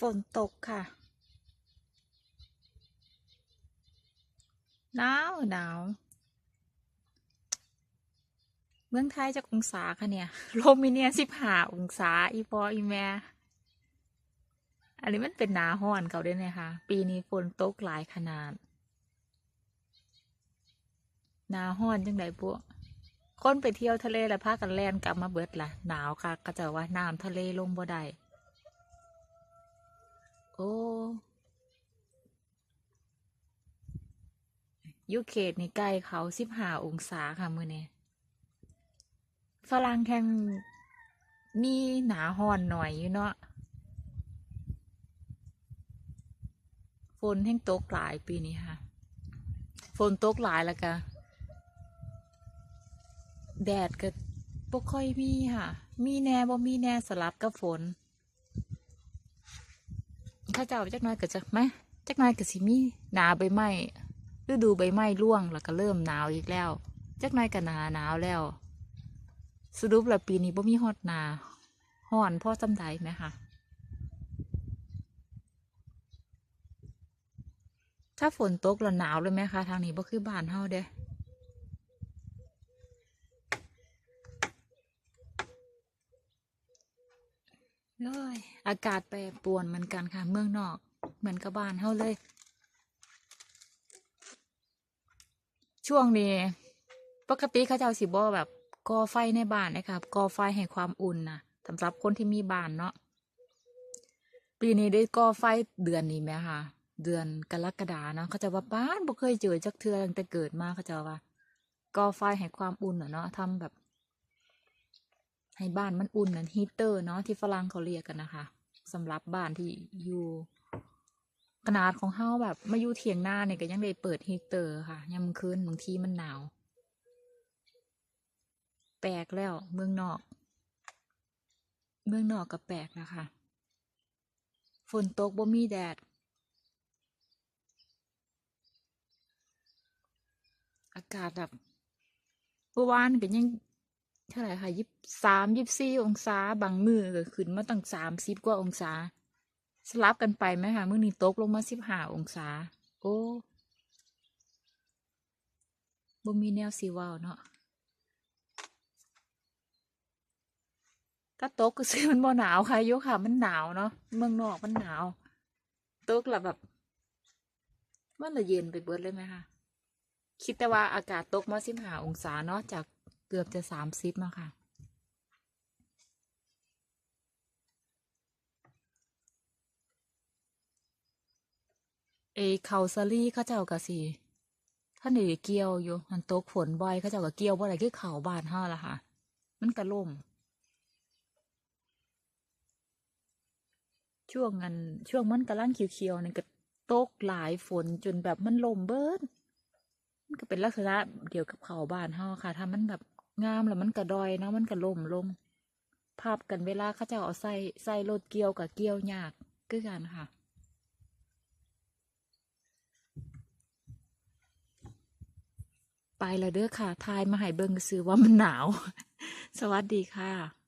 ฝนตกค่ะ หนาวหนาวเมืองไทยจะองศาค่ะเนี่ยลมมิเนี่ยสิบห้าองศา อีพออีแม่ อันนี้มันเป็นหนาห้อนเขาด้วยนะคะ ปีนี้ฝนตกหลายขนาด หนาห้อนจังไดพวกคนไปเที่ยวทะเลแล้วพากันแล่นกลับมาเบิดล่ะ หนาวค่ะก็จะว่าน้ำทะเลลงบ่ได้ โอ้ยุเขตในใกล้เขาสิบห้าองศาค่ะมือเนี้ฝรั่งแข่งมีหนาห้อนหน่อยอยู่เนาะฝนแห่งตกหลายปีนี้ค่ะ ฝนตกหลายแล้วก็แดดก็บ่ค่อยมีค่ะ มีแน่บ่มีแน่สลับกับฝน ข้าเจ้าจักหน้อยก็จะไหมจักหน้อยก็สิมีหนาใบไม้ฤดูใบไม้ร่วงแล้วก็เริ่มหนาวอีกแล้ว จักหน้อยก็หนาหนาวแล้ว สรุปแล้วปีนี้บ่มีฮอดนาฮ้อนพ่อจำได้ไหมคะถ้าฝนตกแล้วหนาวเลยไหมคะทางนี้บ่คือบ้านเฮาเด้ เอ้ยอากาศแปรปรวนเหมือนกันค่ะ เมืองนอกเหมือนกับบ้านเฮาเลย ช่วงนี้ ปกติเขาเจ้าสิบ่แบบก่อไฟในบ้านนะครับก่อไฟให้ความอุ่นนะสำหรับคนที่มีบ้านเนาะปีนี้ได้ก่อไฟเดือนนี้ไหมคะเดือนกรกฎาเนาะเขาจะว่าบ้านบ่เคยเจอจักเทือตั้งแต่เกิดมาเขาจะว่าก่อไฟให้ความอุ่นเนาะทำแบบ ให้บ้านมันอุ่นนั่นฮีเตอร์เนาะที่ฝรั่งเขาเรียกกันนะคะสำหรับบ้านที่อยู่ขนาดของเฮาแบบมาอยู่เถียงหน้าเนี่ยก็ยังได้เปิดฮีเตอร์ค่ะยามคืนบางทีมันหนาว แปลกแล้วเมืองนอก เมืองนอกก็แปลกนะคะฝนตกบ่มีแดด อากาศแบบเมื่อวานก็ยัง เท่าไหร่ค่ะยี่สามยี่สี่องศาบางมือก็ขึ้นมาตั้งสามสิบกว่าองศา สลับกันไปไหมคะมื้อนี้ตกลงมาสิบห้าองศา โอ้บ่มีแนวสีวาวเนาะถ้าตกก็ซื้อมันบ่หนาวค่ะโยค่ะ มันหนาวเนาะเมืองนอกมันหนาวตกล้วแบบมันละเย็นไปเบิดเลยไหมคะคิดแต่ว่าอากาศตกมาสิบห้าองศาเนาะจาก เกือบจะสามสิบมาค่ะ เอเขาซารี่เขาเจ้าก็สิท่านเดเกี่ยวอยู่มันตกฝนบ่อยเขาเจ้าก็เกี่ยวบ่อะไรคือเขาบานเฮาละค่ะ มันกระล่มช่วงนั้นช่วงมันกำลังเขียวๆนี่ก็ตกหลายฝนจนแบบมันลมเบิดมันก็เป็นลักษณะเดียวกับเขาบ้านเฮาค่ะ ถ้ามันแบบ งามแล้วมันกระดอยเนาะมันกระล่มลง ภาพกันเวลาเขาเจะเอาใส่ใส่รถเกี่ยวกับเกี่ยวยากก็กันค่ะ ไปแล้วเด้อค่ะ ทายมาให้เบิ่งซื้อว่ามันหนาว สวัสดีค่ะ